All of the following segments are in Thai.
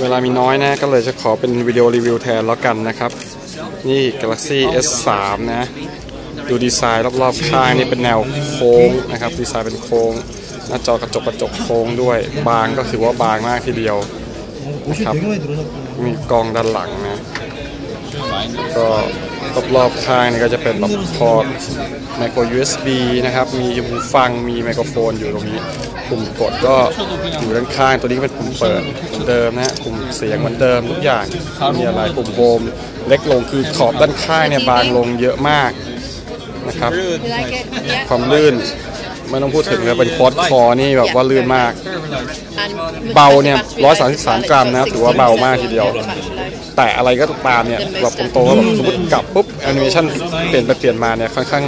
เวลามีน้อยนะก็เลยจะขอเป็นวิดีโอรีวิวแทนแล้วกันนะครับ นี่ Galaxy S3 นะ ดูดีไซน์รอบๆข้างนี่เป็นแนวโค้งนะครับ ดีไซน์เป็นโค้ง หน้าจอกระจกกระจกโค้งด้วย บางก็ถือว่าบางมากทีเดียวนะครับ มีกองด้านหลังนะ ก็ รอบๆข้างนี่ก็จะเป็นแบบพอร์ตไมโคร USB นะครับ มีหูฟังมีไมโครโฟนอยู่ตรงนี้ ปุ่มกดก็อยู่ด้านข้าง ตัวนี้ก็เป็นปุ่มเปิดเหมือนเดิมนะปุ่มเสียงเหมือนเดิมทุกอย่างมีอะไรปุ่มโฮมเล็กลงคือขอบด้านข้างเนี่ยบางลงเยอะมากนะครับ ความลื่นไม่ต้องพูดถึงเลยเป็นคอร์ดคอนี่แบบว่าลื่นมาก เบาเนี่ย better battery life as well. 133กรัมนะถือว่าเบามากทีเดียว แต่อะไรก็ตามเนี่ยแบบตๆว่าแบบสมมติกลับปุ๊บแอนิเมชันเปลี่ยนไปเปลี่ยนมาเนี่ยค่อนข้าง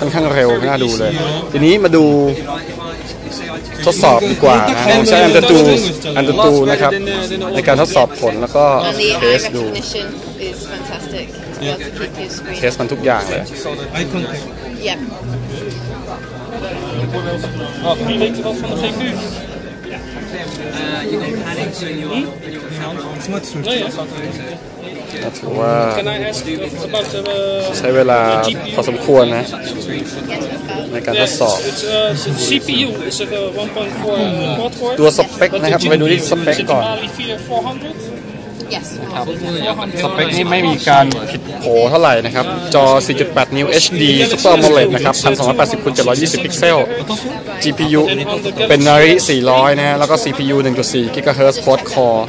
ค่อนข้างเร็วน่าดูเลย ทีนี้มาดูทดสอบดีกว่านะลองใช้อันเดอร์ตูอันเดอร์ตูนะครับ ในการทดสอบผลแล้วก็เทสดูเทสมันทุกอย่างเลย Eye contact. Yep. Wie weet je wat van de GPU? ถือว่าใช้เวลาพอสมควรนะ ในการทดสอบ ตัวสเปคนะครับ ไปดูที่สเปคก่อน een Ali 400? Yes. สเปคนี่ไม่มีการผิดโผเท่าไหร่นะครับ จอ 4.8 นิ้ว HD Super AMOLED นะครับ 1280คูณ720 พิกเซล GPU เป็น Nari 400 นะฮะ แล้วก็ CPU 1.4 GHz quad core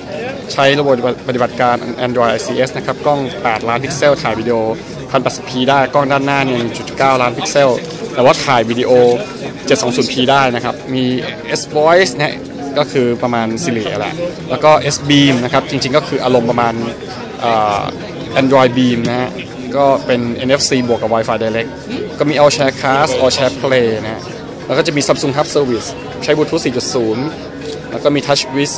ใช้ระบบปฏิบัติการ Android ICS นะครับ กล้อง 8 ล้านพิกเซล ถ่ายวิดีโอ 1080p ได้ กล้องด้านหน้าเนี่ย 1.9 ล้านพิกเซล แต่ว่าถ่ายวิดีโอ 720p ได้นะครับ มี S Voice นะฮะ ก็คือประมาณ Siri แหละแล้วก็ S Beam นะครับ จริงๆก็คืออารมณ์ประมาณ Android Beam นะฮะก็เป็น NFC บวกกับ Wi-Fi Direct ก็มี All Share Cast All Share Play นะฮะแล้วก็จะมี Samsung Hub Service ใช้ Bluetooth 4.0 แล้วก็มี Touch Wiz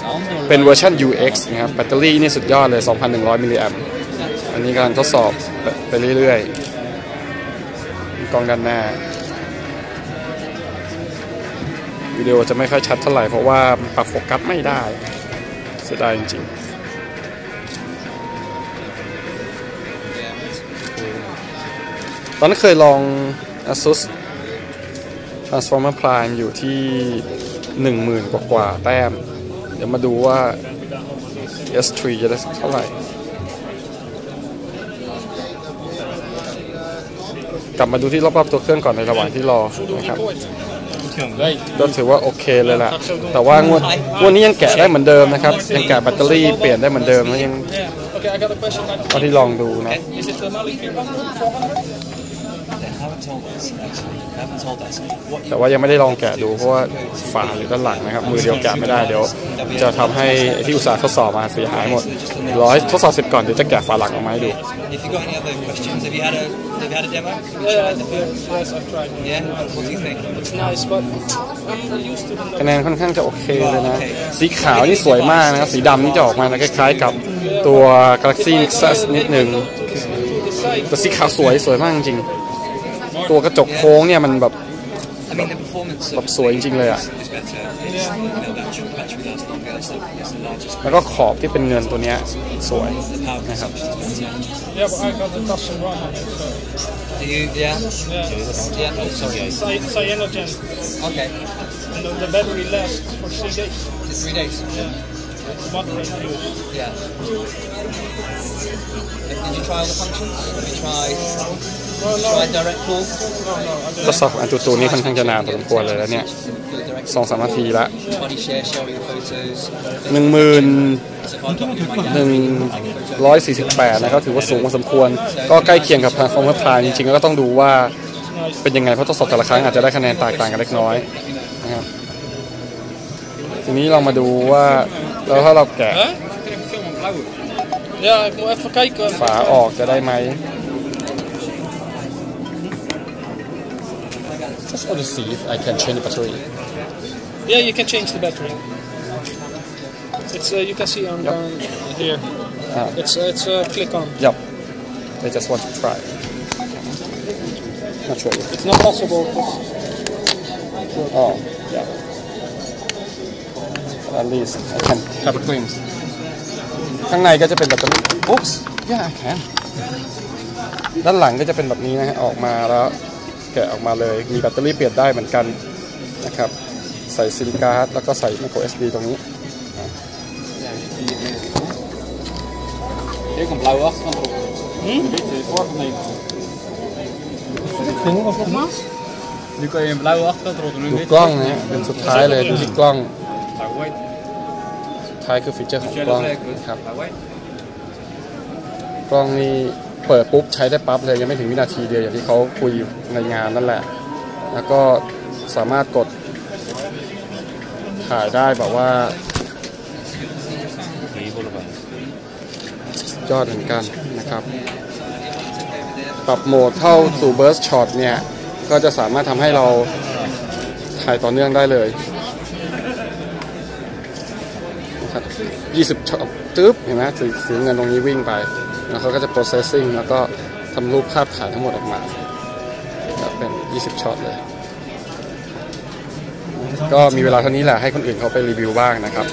เป็นเวอร์ชัน UX นะครับแบตเตอรี่นี่สุดยอดเลย 2,100 มิลลิแอมป์อันนี้กำลังทดสอบไปเรื่อยๆกล้องด้านหน้า วิดีโอจะไม่ค่อยชัดเท่าไหร่เพราะว่าปรับโฟกัสไม่ได้เสียดายจริงๆตอนนั้นเคยลอง ASUS Transformer Prime อยู่ที่ 10,000 กว่ากว่าแต้ม เดี๋ยวมาดูว่า S3 จะได้เท่าไหร่ กลับมาดูที่รอบๆตัวเครื่องก่อนในระหว่างที่รอนะครับ ก็ถือว่าโอเคเลยล่ะ แต่ว่างวดงวดนี้ยังแกะได้เหมือนเดิมนะครับ ยังแกะแบตเตอรี่เปลี่ยนได้เหมือนเดิมแล้วยัง Yeah. Okay, I got a question. Like, ก็ที่ลองดูนะ แต่ว่ายังไม่ได้ลองแกะดูเพราะว่าฝาอยู่ด้านหลังนะครับ มือเดียวแกะไม่ได้เดี๋ยว จะทำให้ไอ้ที่อุตสาห์ทดสอบมาเสียหายหมดรอให้ทดสอบเสร็จก่อนเดี๋ยวจะแกะฝาหลังออกมาให้ดู If you've got any other questions, have you had a have you had a demo? Yeah, yeah, yes, I've tried. Yeah. What do you think? It's nice, but I'm used to them. คะแนนค่อนข้างจะโอเคเลยนะ สีขาวนี่สวยมากนะครับสีดำนี่จะออกมาคล้ายๆกับตัว Galaxy Nexus นิดนึงแต่สีขาวสวยสวยมากจริงๆ ตัวกระจกโค้งเนี่ยมันแบบ I mean, the performance แบบ of สวยจริงๆเลยอะ is better. It's, you know, battery, battery lasts longer. It's the, it's the largest. แล้วก็ขอบที่เป็นเงินตัวเนี้ยสวย The power consumption is better. Yeah, but I got the custom run on it. So. Do you? Yeah. Yeah. Yeah. Oh, sorry. Cy- Cyanogen. Okay. And the, the battery lasts for three days. Is it three days? It's moderate use. Yeah. Did you try all the functions? Did you try? Did you try direct call? No, no, I ทดสอบอันตัวๆนี่ค่อนข้างจะนานพอสมควรเลยแล้วเนี่ย For the direct สองสามนาทีละ body share, sharing photos. หนึ่งหมื่น So if I got you my หนึ่งร้อยสี่สิบแปดนะครับถือว่าสูงพอสมควร ก็ใกล้เคียงกับ Transformer Prime จริงๆแล้วก็ต้องดูว่าเป็นยังไงเพราะทดสอบแต่ละครั้งอาจจะได้คะแนนแตกต่างกันเล็กน้อยนะครับทีนี้เรามาดูว่าแล้วถ้าเราแกะ Huh? Ja, ik moet even kijken. ฝาออกจะได้ไหม Just want to see if I can change the battery Yeah, you can change the battery. It's uh, you can see on Yep. down here. Ah. It's uh, it's uh, click on. Yep I just want to try Not sure if It's not possible. 'cause- Oh, yeah. At least I can have a glimpse. ข้างในก็จะเป็นแบตเตอรี่อุ๊บส์ย่าแขนด้านหลังก็จะเป็นแบบนี้นะฮะออกมาแล้ว แกะออกมาเลย มีแบตเตอรี่เปลี่ยนได้เหมือนกันนะครับ ใส่ซิมการ์ดแล้วก็ใส่ micro SD ตรงนี้ Je kan blauwe achterkant erop. Dit is zwart nee. Nu kan je een blauwe achterkant erop doen. ดูกล้องนะฮะเป็นสุดท้ายเลยดูที่กล้อง Blauw white. สุดท้ายคือฟีเจอร์ของกล้องนะครับ Blauw white. กล้องนี่ เปิดปุ๊บใช้ได้ปั๊บเลยยังไม่ถึงวินาทีเดียวอย่างที่เขาคุยในงานนั่นแหละ แล้วก็สามารถกดถ่ายได้แบบว่า ยอดเหมือนกันนะครับ ปรับโหมดเท่าสู่ burst shot เนี่ย ก็จะสามารถทำให้เราถ่ายต่อเนื่องได้เลยนะครับ20ช็อตตึ๊บเห็นไหมสีสีเงินตรงนี้วิ่งไป แล้วเขาก็จะ processing แล้วก็ทำรูปภาพถ่ายทั้งหมดออกมาครับเป็น 20 ช็อตเลย ก็มีเวลาเท่านี้แหละให้คนอื่นเขาไปรีวิวบ้างนะครับ